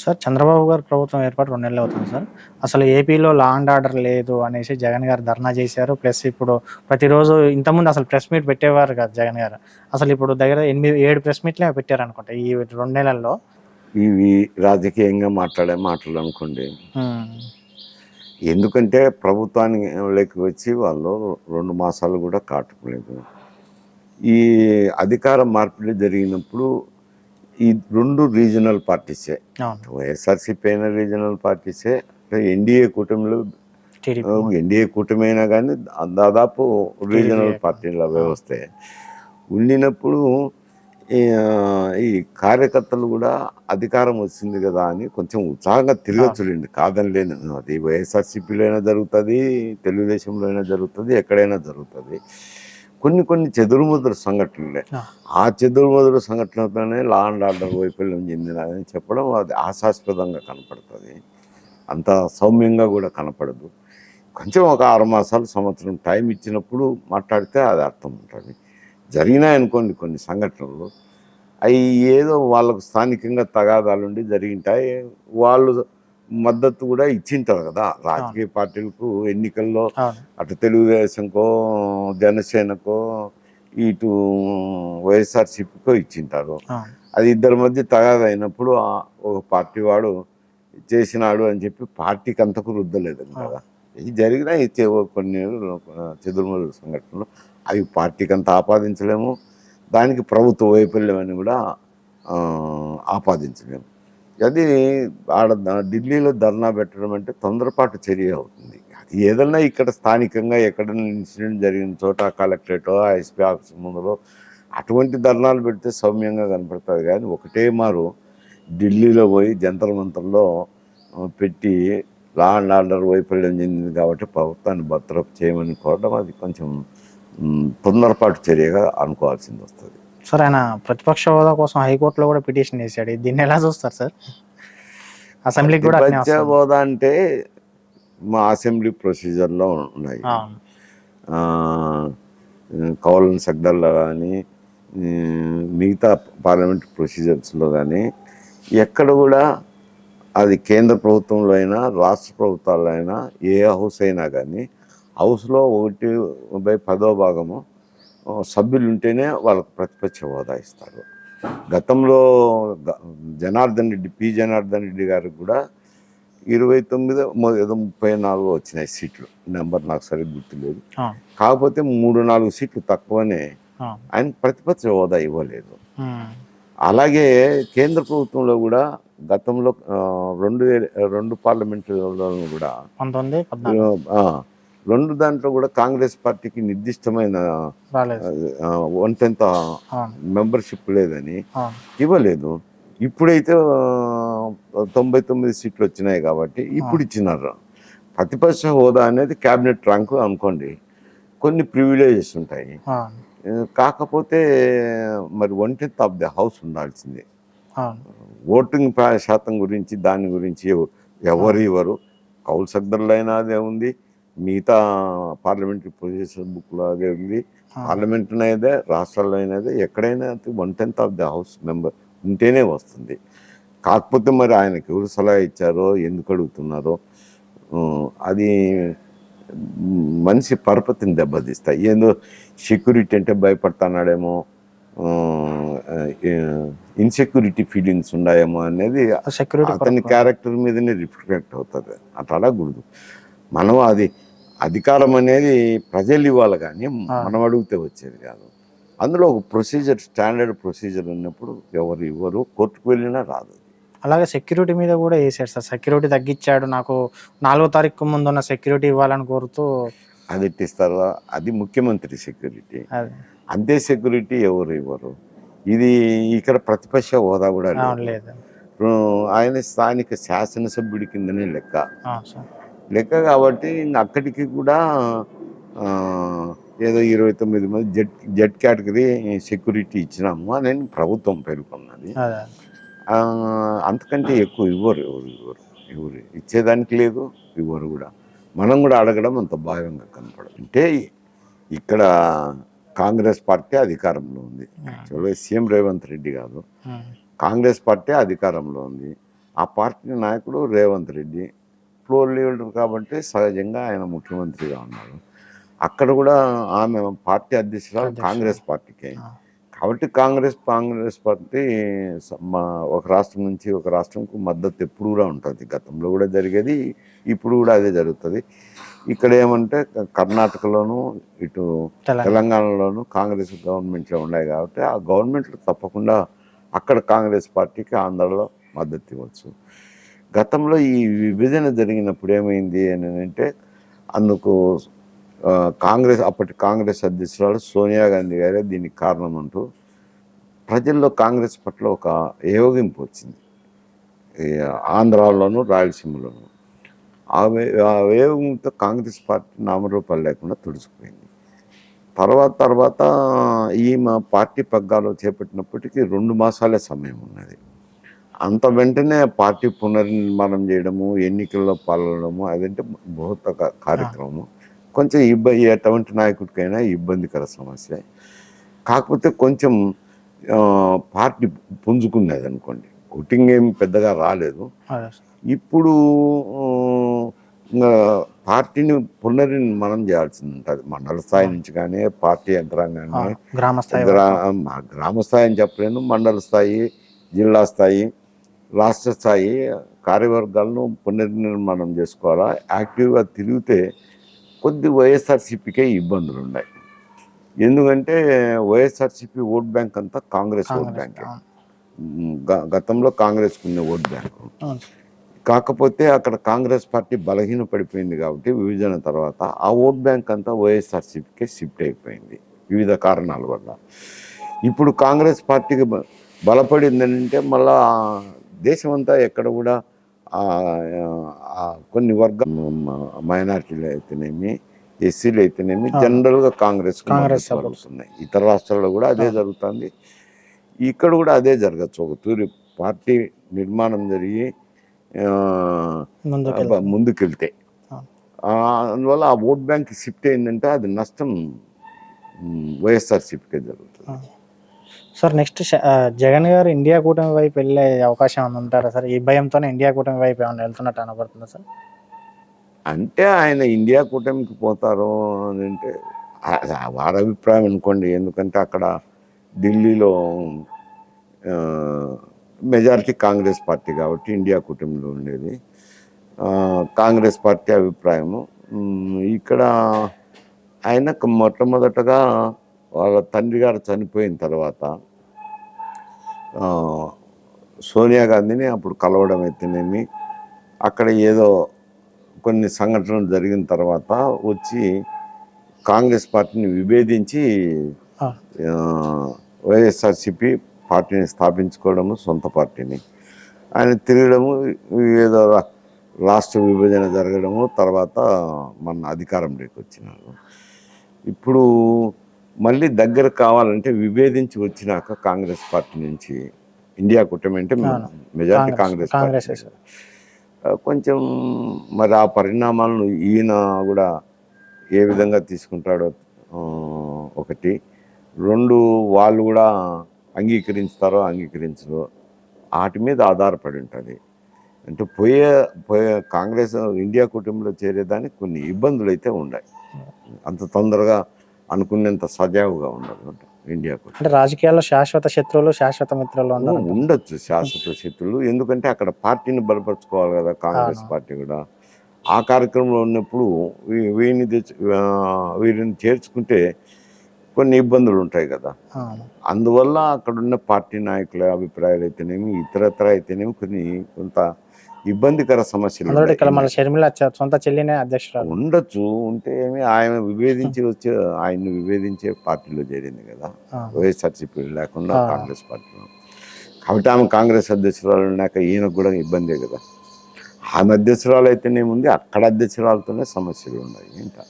Sir Chandrababu గారు ప్రభుత్వం ఏర్పాటు రెండు నెలలు అవుతుంది సార్. అసలు ఏపీలో లా అండ్ ఆర్డర్ లేదు అనేసి జగన్ గారు ధర్నా చేశారు. ప్లస్ ఇప్పుడు ప్రతిరోజు ఇంతకుముందు అసలు ప్రెస్ మీట్ పెట్టేవారు కాదు జగన్ గారు. అసలు ఇప్పుడు దగ్గర ఎనిమిది ఏడు ప్రెస్ మీట్లే పెట్టారు అనుకుంటా ఈ రెండు నెలల్లో. ఇవి రాజకీయంగా మాట్లాడే మాటలు అనుకోండి. ఎందుకంటే ప్రభుత్వానికి వచ్చి వాళ్ళు రెండు మాసాలు కూడా కాటుకోలేదు ఈ అధికార మార్పిడి జరిగినప్పుడు ఈ రెండు రీజనల్ పార్టీసే. వైఎస్ఆర్సీపీ అయిన రీజనల్ పార్టీసే ఎన్డీఏ కూటమిలో ఎన్డీఏ కూటమి అయినా కానీ దాదాపు రీజనల్. పార్టీల వ్యవస్థే ఉండినప్పుడు ఈ, ఈ కార్యకర్తలు కూడా అధికారం వచ్చింది కదా అని కొంచెం ఉత్సాహంగా తిరగచ్చులేండి కాదని లేను అది వైఎస్ఆర్సీపీలో అయినా జరుగుతుంది తెలుగుదేశంలో అయినా జరుగుతుంది ఎక్కడైనా జరుగుతుంది. కొన్ని కొన్ని చెదురుముదురు సంఘటనలే. ఆ. చెదురుముదురు సంఘటనతోనే లా అండ్ ఆర్డర్ వైఫల్యం చెందినదని చెప్పడం అది ఆశాస్పదంగా కనపడుతుంది. అంత సౌమ్యంగా కూడా కనపడదు. కొంచెం ఒక ఆరు మాసాలు సంవత్సరం టైం ఇచ్చినప్పుడు మాట్లాడితే అది అర్థం ఉంటుంది. జరిగినాయనుకోండి కొన్ని సంఘటనలు. అవి ఏదో వాళ్ళకు స్థానికంగా తగాదాలుండి జరిగింటాయి. వాళ్ళు మద్దతు కూడా ఇచ్చింటారు కదా. రాజకీయ పార్టీలకు ఎన్నికల్లో అటు తెలుగుదేశంకో జనసేనకో ఇటు వైఎస్ఆర్సీపీకో ఇచ్చింటారు. అది ఇద్దరి మధ్య తగాద అయినప్పుడు ఆ ఒక పార్టీ వాడు చేసినాడు అని చెప్పి పార్టీకి అంతకు రుద్దలేదు కదా. ఇది జరిగిన కొన్ని చెదురుమదురు సంఘటనలు అవి పార్టీకి అంత ఆపాదించలేము. దానికి ప్రభుత్వ వైఫల్యం అని కూడా ఆపాదించలేము. అది ఆడ ఢిల్లీలో ధర్నా పెట్టడం అంటే తొందరపాటు చర్య అవుతుంది. అది ఏదన్నా ఇక్కడ స్థానికంగా ఎక్కడైనా ఇన్సిడెంట్ జరిగిన చోట కలెక్టరేటో ఎస్పీ ఆఫీస్ ముందులో అటువంటి ధర్నాలు పెడితే సౌమ్యంగా కనపడుతుంది. కానీ ఒకటే మారు ఢిల్లీలో పోయి జంతర్ మంత్రంలో పెట్టి లా అండ్ ఆర్డర్ వైఫల్యం చెందింది కాబట్టి ప్రభుత్వాన్ని భద్రపు చేయమని కోరడం అది కొంచెం తొందరపాటు చర్యగా అనుకోవాల్సింది వస్తుంది. సార్ ఆయన ప్రతిపక్ష హోదా కోసం హైకోర్టులో కూడా పిటిషన్ వేశాడు దీన్ని ఎలా చూస్తారు సార్? అసెంబ్లీకి కూడా ప్రతిపక్ష. హోదా అంటే మా అసెంబ్లీ ప్రొసీజర్లో ఉన్నాయి. కౌలన్ సెక్టర్లో కానీ మిగతా పార్లమెంట్ ప్రొసీజర్స్లో కానీ ఎక్కడ కూడా అది కేంద్ర ప్రభుత్వంలో అయినా రాష్ట్ర ప్రభుత్వాల్లో అయినా ఏ హౌస్ అయినా కానీ హౌస్లో ఒకటి బై పదో భాగము సభ్యులు ఉంటేనే వాళ్ళకు ప్రతిపక్ష హోదా ఇస్తారు. గతంలో జనార్దన్ రెడ్డి పి. జనార్దన్ రెడ్డి గారికి కూడా ఇరవై తొమ్మిది ఏదో ముప్పై నాలుగు వచ్చినాయి సీట్లు. నెంబర్ నాకు సరిగ్గా గుర్తులేదు. కాకపోతే మూడు నాలుగు సీట్లు తక్కువనే ఆయన ప్రతిపక్ష హోదా ఇవ్వలేదు. అలాగే కేంద్ర ప్రభుత్వంలో కూడా గతంలో రెండు రెండు పార్లమెంటులలో కూడా రెండు దాంట్లో కూడా కాంగ్రెస్ పార్టీకి నిర్దిష్టమైన వన్ టెన్త్ మెంబర్షిప్ లేదని ఇవ్వలేదు. ఇప్పుడైతే తొంభై తొమ్మిది సీట్లు వచ్చినాయి కాబట్టి ఇప్పుడు ఇచ్చినారు. ప్రతిపక్ష హోదా అనేది క్యాబినెట్ ర్యాంకు అనుకోండి. కొన్ని ప్రివిలేజెస్ ఉంటాయి. కాకపోతే మరి one tenth of the house ఉండాల్సిందే. ఓటింగ్ శాతం గురించి దాని గురించి ఎవ- ఎవరు ఇవ్వరు. కౌలు సగ్దర్లో అయినా అదే ఉంది. మిగతా పార్లమెంటరీ పొజిషన్ బుక్లో అదే ఉంది. పార్లమెంట్ అయినదే రాష్ట్రాల్లో అయినదే ఎక్కడైనా one tenth of the house member ఉంటేనే వస్తుంది. కాకపోతే మరి ఆయనకి ఎవరు సలహా ఇచ్చారో ఎందుకు అడుగుతున్నారో అది మనిషి పరపతిని దెబ్బతీస్తాయి. ఏందో సెక్యూరిటీ అంటే భయపడుతున్నాడేమో ఇన్సెక్యూరిటీ ఫీలింగ్స్ ఉన్నాయేమో అనేది సెక్యూరిటీ అతని క్యారెక్టర్ మీదనే రిఫ్లెక్ట్ అవుతుంది. అట్లా అడగకూడదు. మనం అది అధికారం అనేది ప్రజలు ఇవ్వాలి కానీ మనం అడిగితే వచ్చేది కాదు. అందులో ఒక ప్రొసీజర్ స్టాండర్డ్ ప్రొసీజర్ ఉన్నప్పుడు ఎవరు ఇవ్వరు కోర్టుకు వెళ్ళినా రాదు అలాగే సెక్యూరిటీ మీద కూడా వేసాడు సార్. సెక్యూరిటీ తగ్గించాడు నాకు నాలుగో తారీఖు ముందు ఉన్న సెక్యూరిటీ ఇవ్వాలని కోరుతూ అది ఎట్టిస్తారు అది ముఖ్యమంత్రి సెక్యూరిటీ. అది. అంతే సెక్యూరిటీ ఎవరు ఇవ్వరు. ఇది ఇక్కడ ప్రతిపక్ష హోదా కూడా లేదు. ఆయన స్థానిక శాసనసభ్యుడి కిందనే లెక్క. లెక్క కాబట్టి అక్కడికి కూడా ఏదో ఇరవై తొమ్మిది మంది జెడ్ జెడ్ కేటగిరీ సెక్యూరిటీ ఇచ్చినాము అని ప్రభుత్వం పేర్కొన్నది. అంతకంటే ఎక్కువ ఇవ్వరు ఎవరు ఇవ్వరు ఎవరు ఇచ్చేదానికి లేదు ఇవ్వరు కూడా. మనం కూడా అడగడం అంత భాగంగా కనపడదు. అంటే ఇక్కడ కాంగ్రెస్ పార్టీ అధికారంలో ఉంది. యాక్చువల్గా సీఎం రేవంత్ రెడ్డి కాదు కాంగ్రెస్ పార్టీ అధికారంలో ఉంది. ఆ పార్టీ నాయకుడు రేవంత్ రెడ్డి. ఫ్లోర్ లీడర్ కాబట్టి సహజంగా ఆయన ముఖ్యమంత్రిగా ఉన్నారు అక్కడ కూడా ఆమె పార్టీ అధ్యక్షురాలు. కాంగ్రెస్ పార్టీకి. కాబట్టి కాంగ్రెస్ కాంగ్రెస్ పార్టీ ఒక రాష్ట్రం నుంచి ఒక రాష్ట్రంకు మద్దతు ఎప్పుడు కూడా ఉంటుంది. గతంలో కూడా జరిగేది ఇప్పుడు కూడా అదే జరుగుతుంది. ఇక్కడ ఏమంటే కర్ణాటకలోను ఇటు తెలంగాణ. తెలంగాణలోను కాంగ్రెస్ గవర్నమెంట్లో ఉన్నాయి కాబట్టి ఆ గవర్నమెంట్లు తప్పకుండా అక్కడ కాంగ్రెస్ పార్టీకి ఆంధ్రలో మద్దతు ఇవ్వచ్చు. గతంలో ఈ విభజన జరిగినప్పుడు ఏమైంది అని అంటే అందుకు కాంగ్రెస్ అప్పటి కాంగ్రెస్ అధ్యక్షురాలు సోనియా గాంధీ గారే దీనికి కారణం అంటూ ప్రజల్లో కాంగ్రెస్ పట్ల ఒక ఏవగింపు వచ్చింది. ఆంధ్రాలోను రాయలసీమలోను. ఆ వేయోగింపుతో కాంగ్రెస్ పార్టీ నామరూపాలు లేకుండా తుడుచుకుపోయింది. తర్వాత తర్వాత ఈమె పార్టీ పగ్గాలు చేపట్టినప్పటికీ రెండు మాసాలే సమయం ఉన్నది. అంత వెంటనే పార్టీ పునర్నిర్మాణం చేయడము ఎన్నికల్లో పాల్గొనడము అదంటే బృహత్త కా- కార్యక్రమం కొంచెం ఇబ్బంది ఎటువంటి నాయకుడికైనా ఇబ్బందికర సమస్య. కాకపోతే కొంచెం పార్టీ పుంజుకున్నది అనుకోండి ఓటింగ్ ఏం పెద్దగా రాలేదు. ఇప్పుడు పార్టీని పునర్నిర్మాణం చేయాల్సింది ఉంటుంది మండల స్థాయి నుంచి కానీ పార్టీ యంత్రాంగాన్ని గ్రామ స్థాయి అని చెప్పలేను. మండల స్థాయి జిల్లా స్థాయి రాష్ట్ర స్థాయి కార్యవర్గాలను పునర్నిర్మాణం చేసుకోవాలా? యాక్టివ్గా తిరిగితే కొద్ది వైఎస్ఆర్సీపీకే ఇబ్బందులు ఉన్నాయి ఎందుకంటే వైఎస్ఆర్సీపీ ఓట్ బ్యాంక్ అంతా కాంగ్రెస్ ఓట్ కాంగ్రెస్ బ్యాంక్. గతంలో కాంగ్రెస్కు ఉన్న ఓట్ బ్యాంకు. కాకపోతే అక్కడ కాంగ్రెస్ పార్టీ బలహీన పడిపోయింది కాబట్టి విభజన తర్వాత ఆ ఓట్ బ్యాంక్ అంతా వైఎస్ఆర్సీపీకి షిఫ్ట్ అయిపోయింది వివిధ కారణాల వల్ల. ఇప్పుడు కాంగ్రెస్ పార్టీకి బలపడిందంటే మళ్ళా దేశమంతా ఎక్కడ కూడా కొన్ని వర్గ మైనార్టీలు అయితేనేమి ఎస్సీలు అయితేనేమి. జనరల్గా కాంగ్రెస్ కాంగ్రెస్. జరుగుతున్నాయి ఇతర రాష్ట్రాల్లో కూడా అదే. జరుగుతుంది ఇక్కడ కూడా అదే జరగచ్చు ఒక తూరి పార్టీ నిర్మాణం జరిగి ముందుకెళ్తే అందువల్ల ఆ ఓట్ బ్యాంక్ షిఫ్ట్ అయిందంటే అది నష్టం వైఎస్ఆర్సీపీకే జరుగుతుంది. సార్ నెక్స్ట్ జగన్ గారు ఇండియా కూటమి వైపు వెళ్ళే అవకాశం ఏమైనా ఉంటారా సార్? ఈ భయంతోనే ఇండియా కూటమి వైపు ఏమైనా వెళ్తున్నట్టు అనబడుతుందా సార్? అంటే ఆయన ఇండియా కూటమికి పోతారు అని అంటే వారి అభిప్రాయం అనుకోండి. ఎందుకంటే అక్కడ ఢిల్లీలో మెజారిటీ కాంగ్రెస్ పార్టీ కాబట్టి ఇండియా కూటమిలో ఉండేది. కాంగ్రెస్ పార్టీ అభిప్రాయము. ఇక్కడ ఆయనకు మొట్టమొదటగా వాళ్ళ తండ్రి గారు చనిపోయిన తర్వాత సోనియా గాంధీని అప్పుడు కలవడం అయితేనేమి అక్కడ ఏదో కొన్ని సంఘటనలు జరిగిన తర్వాత వచ్చి కాంగ్రెస్ పార్టీని విభేదించి వైఎస్ఆర్సిపి పార్టీని స్థాపించుకోవడము సొంత పార్టీని. ఆయన తిరగడము ఏదో రాష్ట్ర విభజన జరగడము తర్వాత మన అధికారంలోకి వచ్చినారు. ఇప్పుడు మళ్ళీ దగ్గర కావాలంటే విభేదించి వచ్చినాక కాంగ్రెస్ పార్టీ నుంచి ఇండియా కూటమి అంటే. Majority Congress party. కొంచెం మరి ఆ పరిణామాలను ఈయన కూడా ఏ విధంగా తీసుకుంటాడో ఒకటి. రెండు వాళ్ళు కూడా అంగీకరిస్తారో అంగీకరించరో వాటి మీద ఆధారపడి ఉంటుంది. అంటే పోయే పోయే కాంగ్రెస్ ఇండియా కుటుంబంలో చేరేదానికి కొన్ని ఇబ్బందులు అయితే ఉన్నాయి అంత తొందరగా అనుకునేంత సజావుగా ఉండదు ఇండియా కూటమి అంటే రాజకీయాల్లో శాశ్వత శత్రువులు శాశ్వత మిత్రులు ఉండొచ్చు శాశ్వత శక్తులు ఎందుకంటే అక్కడ పార్టీని బలపరుచుకోవాలి కదా కాంగ్రెస్. పార్టీ కూడా. ఆ కార్యక్రమంలో ఉన్నప్పుడు వీరిని తెచ్చు వీరిని చేర్చుకుంటే కొన్ని ఇబ్బందులు ఉంటాయి కదా. అందువల్ల అక్కడ ఉన్న పార్టీ నాయకుల అభిప్రాయాలు అయితేనేమి ఇతరత్ర అయితేనేమి కొన్ని కొంత ఇబ్బందికర సమస్యలు అందులో ఇక్కడ. మన షర్మిల సొంత చెల్లినే అధ్యక్షురాలు. ఉండొచ్చు ఉంటే ఏమి ఆయన విభేదించి వచ్చే ఆయన్ని విభేదించే పార్టీలో చేరింది కదా. వైఎస్ఆర్సీపీ లేకుండా. కాంగ్రెస్ పార్టీలో. కాబట్టి ఆమె కాంగ్రెస్ అధ్యక్షురాలు ఉన్నాక ఈయనకు కూడా ఇబ్బందే కదా. ఆమె అధ్యక్షురాలు అయితేనేముంది? అక్కడ అధ్యక్షురాలతోనే సమస్యలు ఉన్నాయి ఇంకా